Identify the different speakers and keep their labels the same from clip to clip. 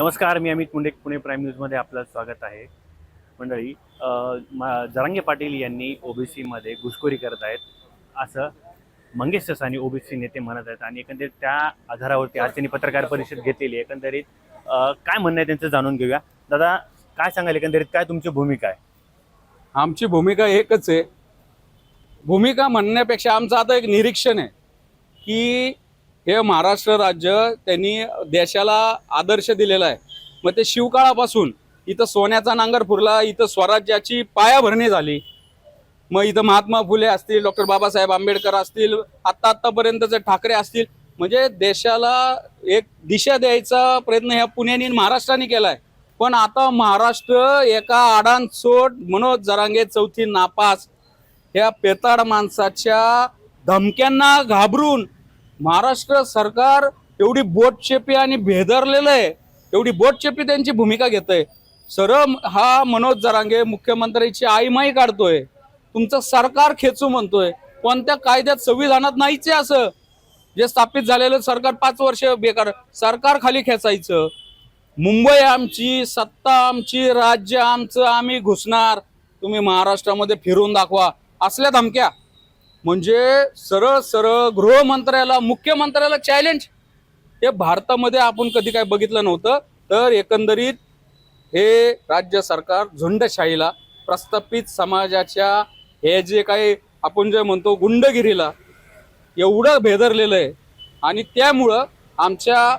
Speaker 1: नमस्कार मी अमित मुंडे पुणे प्राईम न्यूजमध्ये आपलं स्वागत आहे. मंडळी जरांगे पाटील यांनी ओबीसीमध्ये घुसखोरी करत आहेत असं मंगेश ससानी ओबीसी नेते म्हणत आहेत आणि एकंदरीत त्या आधारावरती आज त्यांनी पत्रकार परिषद घेतलेली आहे. एकंदरीत काय म्हणणं आहे त्यांचं जाणून घेऊया. दादा काय सांगाल? एकंदरीत काय तुमची भूमिका आहे?
Speaker 2: आमची भूमिका एकच आहे. भूमिका म्हणण्यापेक्षा आमचं आता एक निरीक्षण आहे की हे महाराष्ट्र राज्य त्यांनी देशाला आदर्श दिलेला आहे. मग ते शिवकाळापासून इथं सोन्याचा नांगर फुरला इथं स्वराज्याची पायाभरणी झाली. मग इथं महात्मा फुले असतील डॉक्टर बाबासाहेब आंबेडकर असतील आत्ता आत्तापर्यंतचे ठाकरे असतील. म्हणजे देशाला एक दिशा द्यायचा प्रयत्न ह्या पुण्याने महाराष्ट्राने केला आहे पण आता महाराष्ट्र एका आडांसोट मनोज जरांगे चौथी नापास ह्या पेताड माणसाच्या धमक्यांना घाबरून महाराष्ट्र सरकार एवढी बोटचेपी आणि भेदरलेलं आहे एवढी बोटचेपी त्यांची भूमिका घेत आहे सरळ हा मनोज जरांगे मुख्यमंत्र्याची आईमाई काढतोय. तुमचं सरकार खेचू म्हणतोय. कोणत्या कायद्यात संविधानात नाहीच आहे असं. जे स्थापित झालेलं सरकार पाच वर्ष बेकार सरकार खाली खेचायचं. मुंबई आमची सत्ता आमची राज्य आमचं आम्ही घुसणार. तुम्ही महाराष्ट्रामध्ये फिरून दाखवा. असल्या धमक्या. म्हणजे सरळ सरळ गृहमंत्र्याला मुख्यमंत्र्याला चॅलेंज हे भारतामध्ये आपण कधी काय बघितलं नव्हतं. तर एकंदरीत हे राज्य सरकार झुंडशाहीला प्रस्थापित समाजाच्या हे जे काही आपण जे म्हणतो गुंडगिरीला एवढं भेदरलेलं आहे. आणि त्यामुळं आमच्या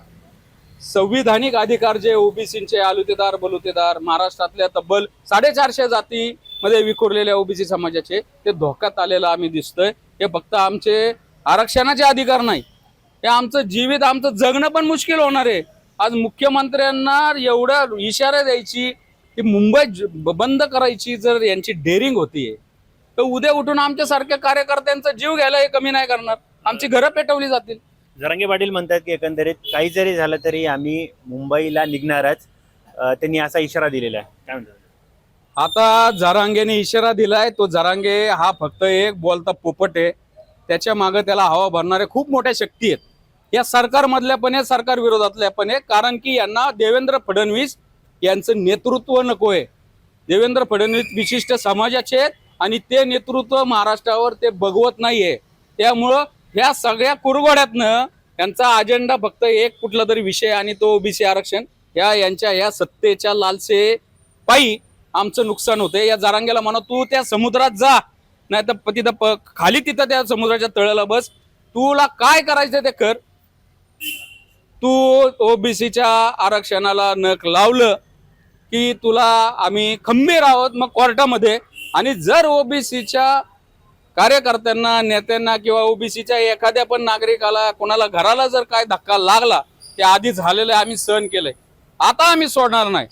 Speaker 2: संविधानिक अधिकार जे ओबीसींचे आलुतेदार बलुतेदार महाराष्ट्रातल्या तब्बल साडेचारशे जाती मध्ये विखुरलेल्या ओबीसी समाजाचे ते धोक्यात आलेलं आम्ही दिसतोय. हे फक्त आमचे आरक्षणाचे अधिकार नाही. हे आमचं जीवित आमचं जगणं पण मुश्किल होणार आहे. आज मुख्यमंत्र्यांना एवढा इशारा द्यायची की मुंबई बंद करायची जर यांची डेअरिंग होतीये तर उद्या उठून आमच्या सारख्या कार्यकर्त्यांचा जीव घ्यायला हे कमी नाही करणार. आमची घरं पेटवली जातील.
Speaker 1: जरांगे पाटील म्हणतात की एकंदरीत काही जरी झालं तरी आम्ही मुंबईला निघणारच. त्यांनी असा इशारा दिलेला आहे. काय म्हणतात?
Speaker 2: आता जरांगेने इशारा दिलाय तो जरांगे हा फक्त एक बोलता पोपट आहे. त्याच्यामागे त्याला हवा भरणारे खूप मोठ्या शक्ती आहेत. या सरकारमधल्या पण आहे सरकार विरोधातल्या पण आहे कारण की यांना देवेंद्र फडणवीस यांचं नेतृत्व नको आहे देवेंद्र फडणवीस विशिष्ट समाजाचे आहेत आणि ते नेतृत्व महाराष्ट्रावर ते बघवत नाहीये. त्यामुळं ह्या सगळ्या कुरगोड्यातनं यांचा अजेंडा फक्त एक कुठला तरी विषय आणि तो ओबीसी आरक्षण. या यांच्या या सत्तेच्या लालसे पायी आमचं नुकसान होतंय. या जारांग्याला म्हणा तू त्या समुद्रात जा. नाही तर तिथं प- खाली तिथं त्या समुद्राच्या तळाला बस. तुला काय करायचं ते कर. तू ओबीसीच्या आरक्षणाला नख लावलं की तुला आम्ही खंबीर आहोत मग कोर्टामध्ये. आणि जर ओबीसीच्या कार्यकर्त्यांना नेत्यांना किंवा ओबीसीच्या एखाद्या पण नागरिकाला कोणाला घराला जर काय धक्का लागला ते आधी झालेलं आम्ही सहन केलंय. आता आम्ही सोडणार नाही.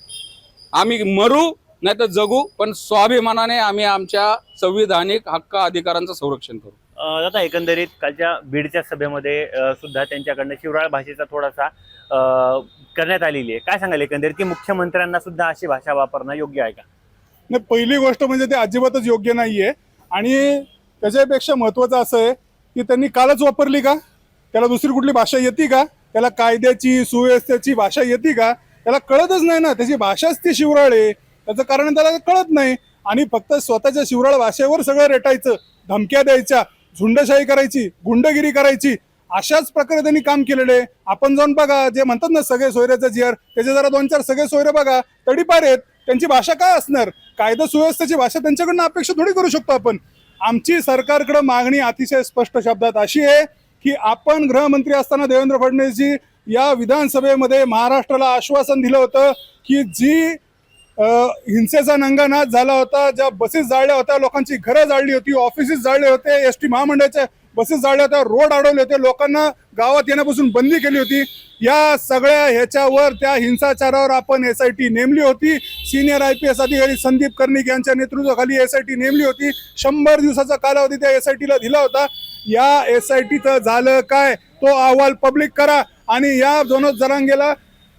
Speaker 2: आम्ही मरू नाही तर जगू पण स्वाभिमानाने आम्ही आमच्या संविधानिक हक्क अधिकारांचं संरक्षण करू.
Speaker 1: अ, दादा एकंदरीत कालच्या बीडच्या सभेमध्ये सुद्धा त्यांच्याकडनं शिवराळ भाषेचा थोडासा करण्यात आलेली आहे. काय सांगाल एकंदरीत की मुख्यमंत्र्यांना सुद्धा अशी भाषा वापरणं योग्य आहे का?
Speaker 3: नाही पहिली गोष्ट म्हणजे ते अजिबातच योग्य नाहीये. आणि त्याच्यापेक्षा महत्वाचं असं आहे की त्यांनी कालच वापरली का? त्याला दुसरी कुठली भाषा येते का? त्याला कायद्याची सुव्यवस्थेची भाषा येते का? त्याला कळतच नाही ना. त्याची भाषाच ती शिवराळ आहे. त्याचं कारण त्याला कळत नाही. आणि फक्त स्वतःच्या शिवराळ भाषेवर सगळं रेटायचं धमक्या द्यायच्या झुंडशाही करायची गुंडगिरी करायची अशाच प्रकारे त्यांनी काम केलेले आहे. आपण जाऊन बघा जे म्हणतात ना सगळे सोयऱ्याचं जिअर त्याचे जरा दोन चार सगळे सोयरे बघा तडीपार आहेत. त्यांची भाषा काय असणार? कायदा सुव्यवस्थेची भाषा त्यांच्याकडनं अपेक्षा थोडी करू शकतो आपण. आमची सरकारकडे मागणी अतिशय स्पष्ट शब्दात अशी आहे की आपण गृहमंत्री असताना देवेंद्र फडणवीसजी या विधानसभेमध्ये महाराष्ट्राला आश्वासन दिलं होतं की जी हिंसेचा नंगानाथ झाला होता. ज्या बसेस जाळल्या होत्या लोकांची घरं जाळली होती ऑफिसेस जाळले होते एस टी महामंडळाच्या बसेस जाळल्या होत्या रोड अडवले होते लोकांना गावात येण्यापासून बंदी केली होती. या सगळ्या ह्याच्यावर त्या हिंसाचारावर आपण एस आय टी नेमली होती. सिनियर आय पी एस अधिकारी संदीप कर्णिक यांच्या नेतृत्वाखाली एस आय टी नेमली होती. शंभर दिवसाचा कालावधी त्या एस आय टीला दिला होता. या एस आय टीचं झालं काय? तो अहवाल पब्लिक करा. आणि या दोनच जरांगेला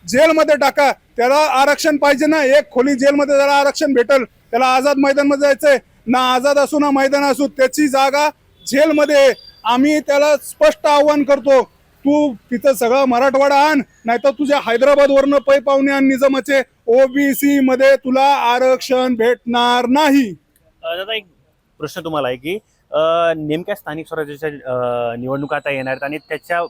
Speaker 3: जेलमध्ये टाका. त्याला आरक्षण पाहिजे ना. एक खोली जेलमध्ये त्याला आरक्षण भेटल. त्याला आझाद मैदानमध्ये जायचंय. ना आझाद असू ना मैदान असू त्याची जागा जेलमध्ये आम्ही त्याला स्पष्ट आव्हान करतो तू तिथं सगळं मराठवाडा आण नाहीतर तुझ्या हैदराबादवरनं पै पाहुणे आण निजामाचे. ओबीसी मध्ये तुला आरक्षण भेटणार नाही.
Speaker 1: दादा एक प्रश्न तुम्हाला आहे की अ, नेमक्या स्थानिक स्वराज्याच्या अ, निवडणुका आता येणार आहेत आणि त्याच्या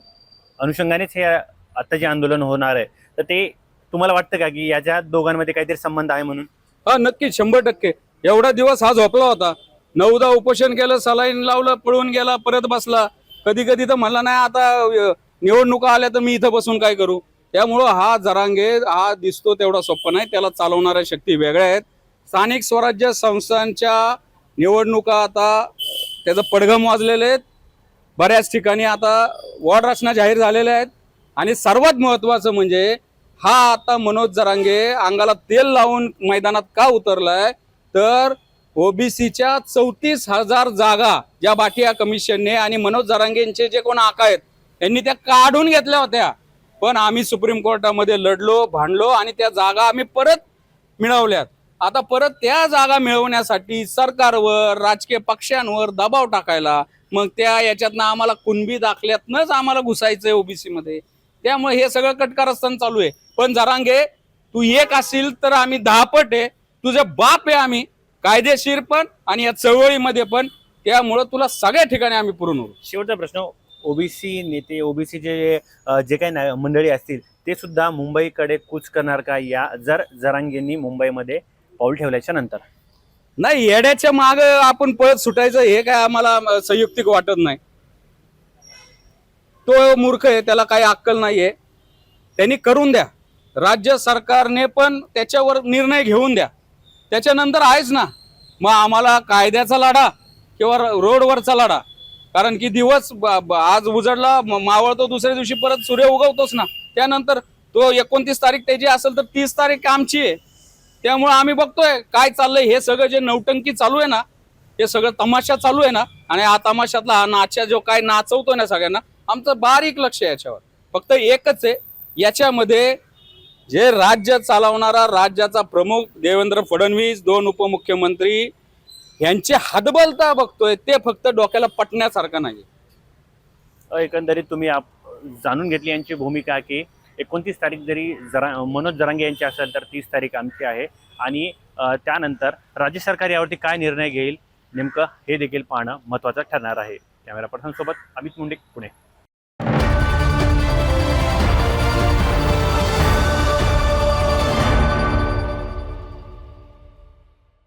Speaker 1: अनुषंगानेच हे आता जे आंदोलन होणार आहे तर ते तुम्हाला वाटतं का की याच्या दोघांमध्ये काहीतरी संबंध आहे म्हणून?
Speaker 2: हा नक्की शंभर टक्के. एवढा दिवस हा झोपला होता. नऊदा उपोषण केलं सलाईन लावलं पळून गेला परत बसला. कधी कधी तर म्हणला नाही आता निवडणुका आल्या तर मी इथं बसून काय करू? त्यामुळं हा जरांगे हा दिसतो तेवढा सोप्पा नाही. त्याला चालवणाऱ्या शक्ती वेगळ्या आहेत. स्थानिक स्वराज्य संस्थांच्या निवडणुका आता त्याचं पडघम वाजलेले आहेत. बऱ्याच ठिकाणी आता वॉर्ड रचना जाहीर झालेल्या आहेत. आणि सर्वात महत्त्वाचं म्हणजे हा आता मनोज जरांगे अंगाला तेल लावून मैदानात का उतरलाय? तर ओबीसीच्या चौतीस हजार जागा ज्या बाटिया कमिशनने आणि मनोज जरांगेंचे जे कोण आका आहेत यांनी त्या काढून घेतल्या होत्या. पण आम्ही सुप्रीम कोर्टामध्ये लढलो भांडलो आणि त्या जागा आम्ही परत मिळवल्यात. आता परत त्या जागा मिळवण्यासाठी सरकारवर राजकीय पक्षांवर दबाव टाकायला मग त्या याच्यातनं आम्हाला कुणबी दाखल्यातनंच आम्हाला घुसायचंय ओबीसी मध्ये त्यामुळे हे सगळं कटकारस्थान चालू आहे. पण जरांगे तू एक असेल तर आम्ही दहा पट आहे. तुझे बाप आहे आम्ही. कायदेशीर पण आणि या चळवळीमध्ये पण. त्यामुळं तुला सगळ्या ठिकाणी आम्ही पुरून होऊ
Speaker 1: शेवटचा प्रश्न ओबीसी नेते ओबीसी जे जे काही ना- मंडळी असतील ते सुद्धा मुंबईकडे कूच करणार का? या जर जरांगेंनी मुंबईमध्ये पाऊल ठेवल्याच्या नंतर.
Speaker 2: नाही येड्याच्या माग आपण पळत सुटायचं हे काय आम्हाला संयुक्तिक वाटत नाही. तो मूर्ख आहे त्याला काही अक्कल नाहीये. त्यांनी करून द्या. राज्य सरकारने पण त्याच्यावर निर्णय घेऊन द्या. त्याच्यानंतर आहेच ना. मग आम्हाला कायद्याचा लढा किंवा रोडवरचा लढा. कारण की दिवस आज उजडला मावळतो दुसऱ्या दिवशी परत सूर्य उगवतोच ना. त्यानंतर तो एकोणतीस तारीख त्याची असेल तर तीस तारीख आमची आहे. त्यामुळे आम्ही बघतोय काय चाललंय. हे सगळं जे नौटंकी चालू आहे ना हे सगळं तमाशा चालू आहे ना. आणि हा तमाशातला हा नाचा जो काय नाचवतो ना सगळ्यांना आमचं बारीक लक्ष याच्यावर. फक्त एकच आहे याच्यामध्ये जे राज्य चालवणारा राज्याचा प्रमुख देवेंद्र फडणवीस दोन उपमुख्यमंत्री यांची हदबलता बघतोय ते फक्त डोक्याला पटण्यासारखं नाही
Speaker 1: एकंदरीत तुम्ही आप- जाणून घेतली यांची भूमिका की एकोणतीस तारीख जरी जरा मनोज जरांगे यांची असेल तर तीस तारीख आमची आहे. आणि त्यानंतर राज्य सरकार यावरती काय निर्णय घेईल नेमकं हे देखील पाहणं महत्त्वाचं ठरणार आहे. कॅमेरा पर्सनसोबत अमित मुंडे पुणे.